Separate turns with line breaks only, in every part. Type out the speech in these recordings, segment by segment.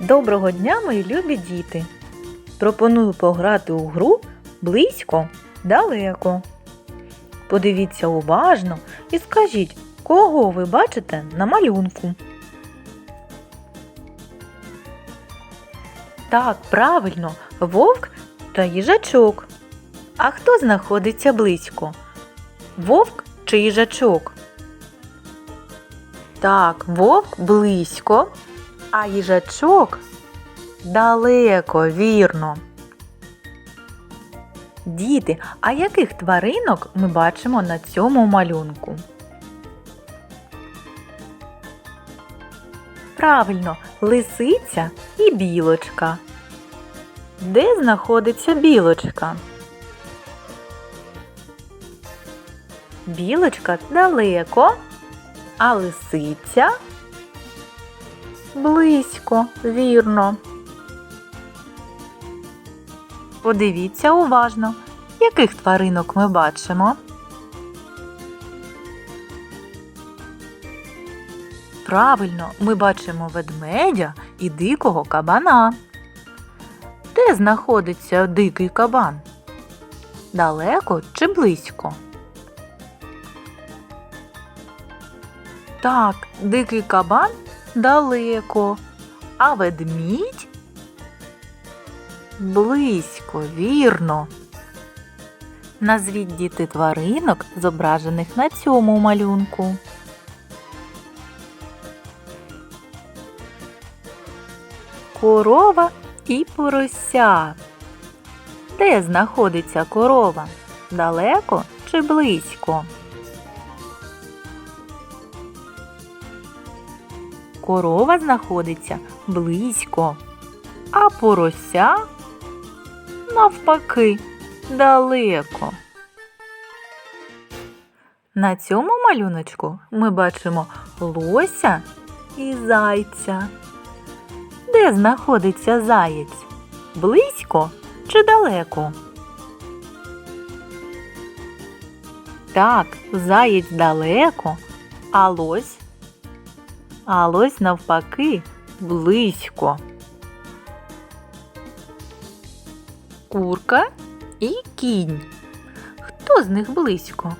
Доброго дня, мої любі діти! Пропоную пограти у гру близько, далеко. Подивіться уважно і скажіть, кого ви бачите на малюнку. Так, правильно, вовк та їжачок. А хто знаходиться близько? Вовк чи їжачок? Так, вовк близько, а їжачок далеко, вірно. Діти, а яких тваринок ми бачимо на цьому малюнку? Правильно, лисиця і білочка. Де знаходиться білочка? Білочка далеко, а лисиця близько, вірно. Подивіться уважно, яких тваринок ми бачимо. Правильно, ми бачимо ведмедя і дикого кабана. Де знаходиться дикий кабан? Далеко чи близько? Так, дикий кабан далеко, а ведмідь близько, вірно. Назвіть діти тваринок, зображених на цьому малюнку. Корова і порося. Де знаходиться корова? Далеко чи близько? Корова знаходиться близько, а порося навпаки далеко. На цьому малюночку ми бачимо лося і зайця. Де знаходиться заєць? Близько чи далеко? Так, заєць далеко, а лось а лось навпаки близько. Курка і кінь. Хто з них близько?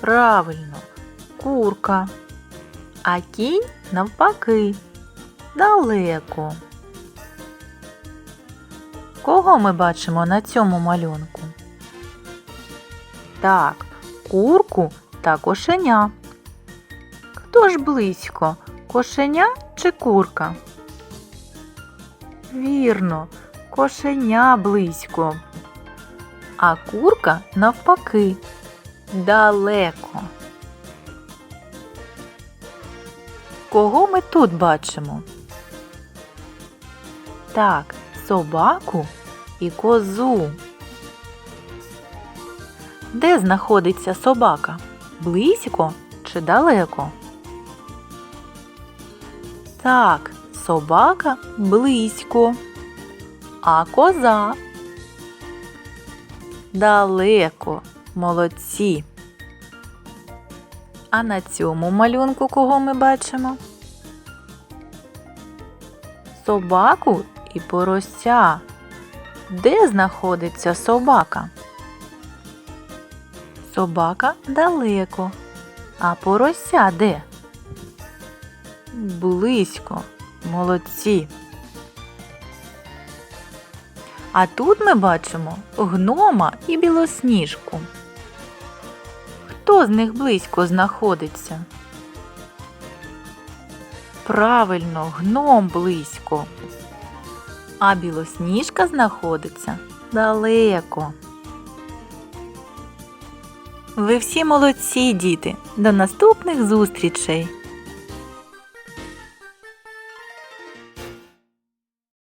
Правильно, курка. А кінь навпаки далеко. Кого ми бачимо на цьому малюнку? Так, курку та кошеня. Хто ж близько? Кошеня чи курка? Вірно, кошеня близько. А курка навпаки далеко. Кого ми тут бачимо? Так, собаку і козу. Де знаходиться собака? Близько чи далеко? Так, собака близько, а коза далеко. Молодці. А на цьому малюнку кого ми бачимо? Собаку і порося. Де знаходиться собака? Собака далеко, а порося де? Близько. Молодці. А тут ми бачимо гнома і білосніжку. Хто з них близько знаходиться? Правильно, гном близько. А білосніжка знаходиться далеко. Ви всі молодці, діти. До наступних зустрічей!